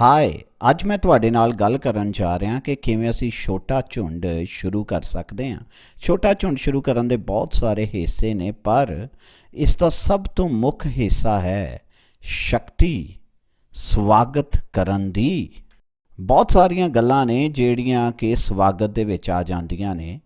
ਹਾਏ, ਅੱਜ ਮੈਂ ਤੁਹਾਡੇ ਨਾਲ ਗੱਲ ਕਰਨ ਜਾ ਰਿਹਾ ਕਿ ਕਿਵੇਂ ਅਸੀਂ ਛੋਟਾ ਝੁੰਡ ਸ਼ੁਰੂ ਕਰ ਸਕਦੇ ਹਾਂ। ਛੋਟਾ ਝੁੰਡ ਸ਼ੁਰੂ ਕਰਨ ਦੇ ਬਹੁਤ ਸਾਰੇ ਹਿੱਸੇ ਨੇ, ਪਰ ਇਸ ਦਾ ਸਭ ਤੋਂ ਮੁੱਖ ਹਿੱਸਾ ਹੈ ਸ਼ਕਤੀ, ਸਵਾਗਤ ਕਰਨ ਦੀ। ਬਹੁਤ ਸਾਰੀਆਂ ਗੱਲਾਂ ਨੇ ਜਿਹੜੀਆਂ ਕਿ ਸਵਾਗਤ ਦੇ ਵਿੱਚ ਆ ਜਾਂਦੀਆਂ ਨੇ।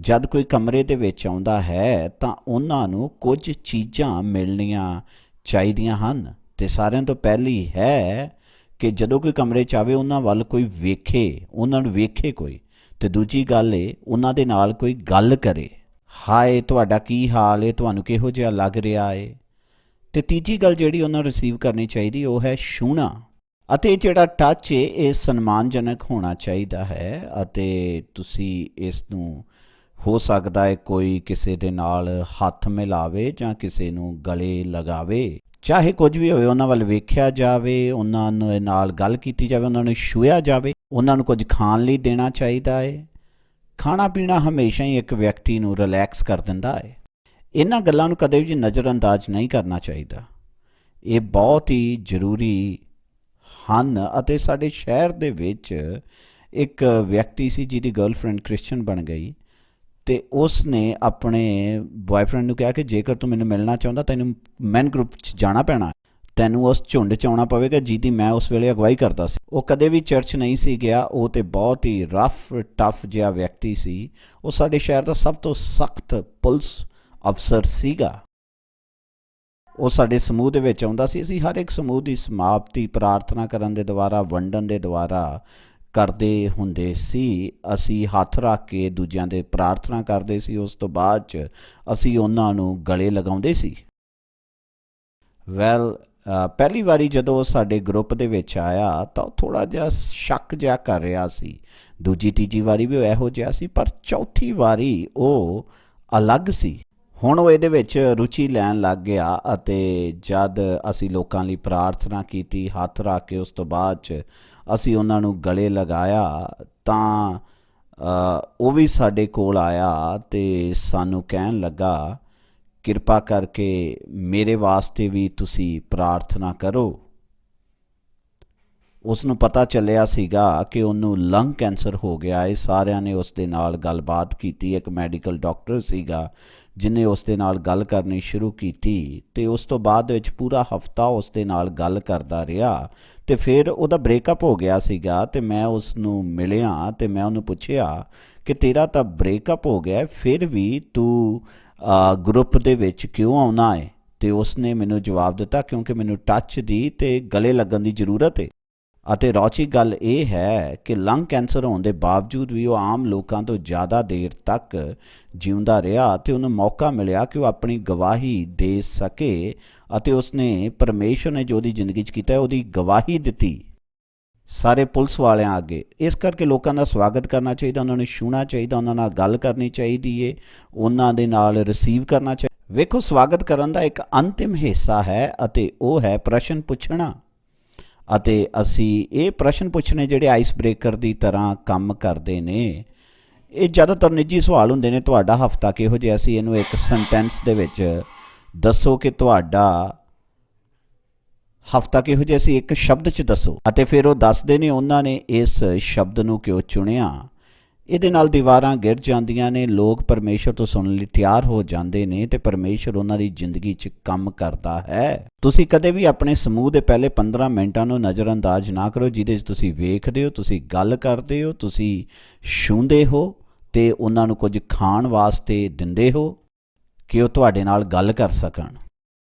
ਜਦ ਕੋਈ ਕਮਰੇ ਦੇ ਵਿੱਚ ਆਉਂਦਾ ਹੈ, ਤਾਂ ਉਹਨਾਂ ਨੂੰ ਕੁਝ ਚੀਜ਼ਾਂ ਮਿਲਣੀਆਂ ਚਾਹੀਦੀਆਂ ਹਨ। ਤੇ ਸਾਰਿਆਂ ਤੋਂ ਪਹਿਲੀ ਹੈ ਕਿ ਜਦੋਂ ਕੋਈ ਕਮਰੇ 'ਚ ਆਵੇ, ਉਹਨਾਂ ਵੱਲ ਕੋਈ ਵੇਖੇ, ਉਹਨਾਂ ਨੂੰ ਵੇਖੇ ਕੋਈ। ਤੇ ਦੂਜੀ ਗੱਲ ਏ, ਉਹਨਾਂ ਦੇ ਨਾਲ ਕੋਈ ਗੱਲ ਕਰੇ। ਹਾਏ, ਤੁਹਾਡਾ ਕੀ ਹਾਲ ਏ? ਤੁਹਾਨੂੰ ਕਿਹੋ ਜਿਹਾ ਲੱਗ ਰਿਹਾ ਏ? ਤੇ ਤੀਜੀ ਗੱਲ ਜਿਹੜੀ ਉਹਨਾਂ ਰਿਸੀਵ ਕਰਨੀ ਚਾਹੀਦੀ, ਉਹ ਹੈ ਛੂਣਾ ਅਤੇ ਇਹ ਜਿਹੜਾ ਟੱਚ ਏ, ਇਹ ਸਨਮਾਨਜਨਕ ਹੋਣਾ ਚਾਹੀਦਾ ਹੈ। ਅਤੇ ਤੁਸੀਂ ਇਸ ਨੂੰ ਹੋ ਸਕਦਾ ਹੈ ਕੋਈ ਕਿਸੇ ਦੇ ਨਾਲ ਹੱਥ ਮਿਲਾਵੇ ਜਾਂ ਕਿਸੇ ਨੂੰ ਗਲੇ ਲਗਾਵੇ। ਚਾਹੇ ਕੁਝ ਵੀ ਹੋਵੇ, ਉਹਨਾਂ ਵੱਲ ਵੇਖਿਆ ਜਾਵੇ, ਉਹਨਾਂ ਨੂੰ ਨਾਲ ਗੱਲ ਕੀਤੀ ਜਾਵੇ, ਉਹਨਾਂ ਨੂੰ ਛੂਹਿਆ ਜਾਵੇ, ਉਹਨਾਂ ਨੂੰ ਕੁਝ ਖਾਣ ਲਈ ਦੇਣਾ ਚਾਹੀਦਾ ਹੈ ਖਾਣਾ ਪੀਣਾ ਹਮੇਸ਼ਾ ਹੀ ਇੱਕ ਵਿਅਕਤੀ ਨੂੰ ਰਿਲੈਕਸ ਕਰ ਦਿੰਦਾ ਹੈ ਇਹਨਾਂ ਗੱਲਾਂ ਨੂੰ ਕਦੇ ਵੀ ਨਜ਼ਰਅੰਦਾਜ਼ ਨਹੀਂ ਕਰਨਾ ਚਾਹੀਦਾ। ਇਹ ਬਹੁਤ ਹੀ ਜ਼ਰੂਰੀ ਹਨ ਅਤੇ ਸਾਡੇ ਸ਼ਹਿਰ ਦੇ ਵਿੱਚ ਇੱਕ ਵਿਅਕਤੀ ਸੀ ਜਿਹਦੀ ਗਰਲਫ੍ਰੈਂਡ ਕ੍ਰਿਸਚੀਅਨ ਬਣ ਗਈ। ਤੇ ਉਸ ਨੇ ਆਪਣੇ ਬॉयਫ੍ਰੈਂਡ ਨੂੰ ਕਿਹਾ ਕਿ ਜੇਕਰ ਤੂੰ ਮੈਨੂੰ ਮਿਲਣਾ ਚਾਹੁੰਦਾ, ਤੈਨੂੰ ਮੈਨ ਗਰੁੱਪ 'ਚ ਜਾਣਾ ਪੈਣਾ, ਤੈਨੂੰ ਉਸ ਝੁੰਡ 'ਚ ਆਉਣਾ ਪਵੇਗਾ ਜਿਹਦੀ ਮੈਂ ਉਸ ਵੇਲੇ ਅਗਵਾਈ ਕਰਦਾ ਸੀ। ਉਹ ਕਦੇ ਵੀ ਚਰਚ ਨਹੀਂ ਸੀ ਗਿਆ, ਉਹ ਤੇ ਬਹੁਤ ਹੀ ਰਫ ਟਫ ਜਿਹਾ ਵਿਅਕਤੀ ਸੀ। ਉਹ ਸਾਡੇ ਸ਼ਹਿਰ ਦਾ ਸਭ ਤੋਂ ਸਖਤ ਪੁਲਿਸ ਅਫਸਰ ਸੀਗਾ। ਉਹ ਸਾਡੇ ਸਮੂਹ ਦੇ ਵਿੱਚ ਆਉਂਦਾ ਸੀ। ਅਸੀਂ ਹਰ ਇੱਕ ਸਮੂਹ ਦੀ ਸਮਾਪਤੀ ਪ੍ਰਾਰਥਨਾ ਕਰਨ ਦੇ ਦੁਆਰਾ ਵੰਡਨ ਦੇ ਦੁਆਰਾ ਕਰਦੇ ਹੁੰਦੇ ਸੀ, ਅਸੀਂ ਹੱਥ ਰੱਖ ਕੇ ਦੂਜਿਆਂ ਦੇ ਪ੍ਰਾਰਥਨਾ ਕਰਦੇ ਸੀ, ਉਸ ਤੋਂ ਬਾਅਦ ਚ ਅਸੀਂ ਉਹਨਾਂ ਨੂੰ ਗਲੇ ਲਗਾਉਂਦੇ ਸੀ। ਵੈਲ ਪਹਿਲੀ ਵਾਰੀ ਜਦੋਂ ਉਹ ਸਾਡੇ ਗਰੁੱਪ ਦੇ ਵਿੱਚ ਆਇਆ, ਤਾਂ ਉਹ ਥੋੜਾ ਜਿਹਾ ਸ਼ੱਕ ਜਿਹਾ ਕਰ ਰਿਹਾ ਸੀ। ਦੂਜੀ ਤੀਜੀ ਵਾਰੀ ਵੀ ਇਹੋ ਜਿਹਾ ਸੀ, ਪਰ ਚੌਥੀ ਵਾਰੀ ਉਹ ਅਲੱਗ ਸੀ। ਹੁਣ ਉਹ ਇਹਦੇ ਵਿੱਚ ਰੁਚੀ ਲੈਣ ਲੱਗ ਗਿਆ ਅਤੇ ਜਦ ਅਸੀਂ ਲੋਕਾਂ ਲਈ ਪ੍ਰਾਰਥਨਾ ਕੀਤੀ, ਹੱਥ ਰੱਖ ਕੇ ਉਸ ਤੋਂ ਬਾਅਦ ਚ ਅਸੀਂ ਉਹਨਾਂ ਨੂੰ ਗਲੇ ਲਗਾਇਆ, ਤਾਂ ਉਹ ਵੀ ਸਾਡੇ ਕੋਲ ਆਇਆ ਤੇ ਸਾਨੂੰ ਕਹਿਣ ਲੱਗਾ, ਕਿਰਪਾ ਕਰਕੇ ਮੇਰੇ ਵਾਸਤੇ ਵੀ ਤੁਸੀਂ ਪ੍ਰਾਰਥਨਾ ਕਰੋ। ਉਸ ਨੂੰ ਪਤਾ ਚੱਲਿਆ ਸੀਗਾ ਕਿ ਉਹਨੂੰ ਲੰਗ ਕੈਂਸਰ ਹੋ ਗਿਆ ਹੈ ਸਾਰਿਆਂ ਨੇ ਉਸ ਦੇ ਨਾਲ ਗੱਲਬਾਤ ਕੀਤੀ। ਇੱਕ ਮੈਡੀਕਲ ਡਾਕਟਰ ਸੀਗਾ ਜਿਨੇ ਉਸ ਦੇ ਨਾਲ ਗੱਲ ਕਰਨੀ ਸ਼ੁਰੂ ਕੀਤੀ ਤੇ ਉਸ ਤੋਂ ਬਾਅਦ ਵਿੱਚ ਪੂਰਾ ਹਫਤਾ ਉਸ ਦੇ ਨਾਲ ਗੱਲ ਕਰਦਾ ਰਿਹਾ ਤੇ ਫਿਰ ਉਹਦਾ ਬ੍ਰੇਕਅਪ ਹੋ ਗਿਆ ਸੀਗਾ ਤੇ ਮੈਂ ਉਸ ਨੂੰ ਮਿਲਿਆ ਤੇ ਮੈਂ ਉਹਨੂੰ ਪੁੱਛਿਆ ਕਿ ਤੇਰਾ ਤਾਂ ਬ੍ਰੇਕਅਪ ਹੋ ਗਿਆ ਫਿਰ ਵੀ ਤੂੰ ਗਰੁੱਪ ਦੇ ਵਿੱਚ ਕਿਉਂ ਆਉਣਾ ਹੈ ਤੇ ਉਸ ਨੇ ਮੈਨੂੰ ਜਵਾਬ ਦਿੱਤਾ ਕਿਉਂਕਿ ਮੈਨੂੰ ਟੱਚ ਦੀ ਤੇ ਗਲੇ ਲੱਗਣ ਦੀ ਜ਼ਰੂਰਤ ਹੈ ਅਤੇ ਰੌਚੀ ਗੱਲ ਇਹ ਹੈ ਕਿ ਲੰਗ ਕੈਂਸਰ ਹੋਣ ਦੇ ਬਾਵਜੂਦ ਵੀ ਉਹ ਆਮ ਲੋਕਾਂ ਤੋਂ ਜ਼ਿਆਦਾ ਦੇਰ ਤੱਕ ਜਿਉਂਦਾ ਰਿਹਾ ਤੇ ਉਹਨੂੰ ਮੌਕਾ ਮਿਲਿਆ ਕਿ ਉਹ ਆਪਣੀ ਗਵਾਹੀ ਦੇ ਸਕੇ ਅਤੇ ਉਸਨੇ ਪਰਮੇਸ਼ਰ ਨੇ ਜੋ ਉਹਦੀ ਜ਼ਿੰਦਗੀ 'ਚ ਕੀਤਾ ਉਹਦੀ ਗਵਾਹੀ ਦਿੱਤੀ। ਸਾਰੇ ਪੁਲਿਸ ਵਾਲਿਆਂ ਅੱਗੇ। ਇਸ ਕਰਕੇ ਲੋਕਾਂ ਦਾ ਸਵਾਗਤ ਕਰਨਾ ਚਾਹੀਦਾ, ਉਹਨਾਂ ਨੂੰ ਛੂਣਾ ਚਾਹੀਦਾ, ਉਹਨਾਂ ਨਾਲ ਗੱਲ ਕਰਨੀ ਚਾਹੀਦੀ ਏ, ਉਹਨਾਂ ਦੇ ਨਾਲ ਰਿਸੀਵ ਕਰਨਾ ਚਾਹੀਦਾ ਵੇਖੋ, ਸਵਾਗਤ ਕਰਨ ਦਾ ਇੱਕ ਅੰਤਿਮ ਹਿੱਸਾ ਹੈ ਅਤੇ ਉਹ ਹੈ ਪ੍ਰਸ਼ਨ ਪੁੱਛਣਾ। ਅਤੇ ਅਸੀਂ ਇਹ ਪ੍ਰਸ਼ਨ ਪੁੱਛਣੇ ਜਿਹੜੇ ਆਈਸ ਬ੍ਰੇਕਰ ਦੀ ਤਰ੍ਹਾਂ ਕੰਮ ਕਰਦੇ ਨੇ, ਇਹ ਜ਼ਿਆਦਾਤਰ ਨਿੱਜੀ ਸਵਾਲ ਹੁੰਦੇ ਨੇ, ਤੁਹਾਡਾ ਹਫਤਾ ਕਿਹੋ ਜਿਹਾ ਸੀ? ਇਹਨੂੰ ਇੱਕ ਸੈਂਟੈਂਸ ਦੇ ਵਿੱਚ ਦੱਸੋ ਕਿ ਤੁਹਾਡਾ ਹਫਤਾ ਕਿਹੋ ਜਿਹਾ ਸੀ? ਇੱਕ ਸ਼ਬਦ 'ਚ ਦੱਸੋ। ਅਤੇ ਫਿਰ ਉਹ ਦੱਸਦੇ ਨੇ, ਉਹਨਾਂ ਨੇ ਇਸ ਸ਼ਬਦ ਨੂੰ ਕਿਉਂ ਚੁਣਿਆ? ਇਹਦੇ ਨਾਲ ਦੀਵਾਰਾਂ ਗਿਰ ਜਾਂਦੀਆਂ ਨੇ, ਲੋਕ ਪਰਮੇਸ਼ਰ ਤੋਂ ਸੁਣਨ ਲਈ ਤਿਆਰ ਹੋ ਜਾਂਦੇ ਨੇ ਤੇ ਪਰਮੇਸ਼ਰ ਉਹਨਾਂ ਦੀ ਜ਼ਿੰਦਗੀ 'ਚ ਕੰਮ ਕਰਦਾ ਹੈ। ਤੁਸੀਂ ਕਦੇ ਵੀ ਆਪਣੇ ਸਮੂਹ ਦੇ ਪਹਿਲੇ 15 ਮਿੰਟਾਂ ਨੂੰ ਨਜ਼ਰਅੰਦਾਜ਼ ਨਾ ਕਰੋ, ਜਿਹਦੇ 'ਚ ਤੁਸੀਂ ਵੇਖਦੇ ਹੋ, ਤੁਸੀਂ ਗੱਲ ਕਰਦੇ ਹੋ, ਤੁਸੀਂ ਛੂੰਦੇ ਹੋ ਤੇ ਉਹਨਾਂ ਨੂੰ ਕੁਝ ਖਾਣ ਵਾਸਤੇ ਦਿੰਦੇ ਹੋ ਕਿ ਉਹ ਤੁਹਾਡੇ ਨਾਲ ਗੱਲ ਕਰ ਸਕਣ।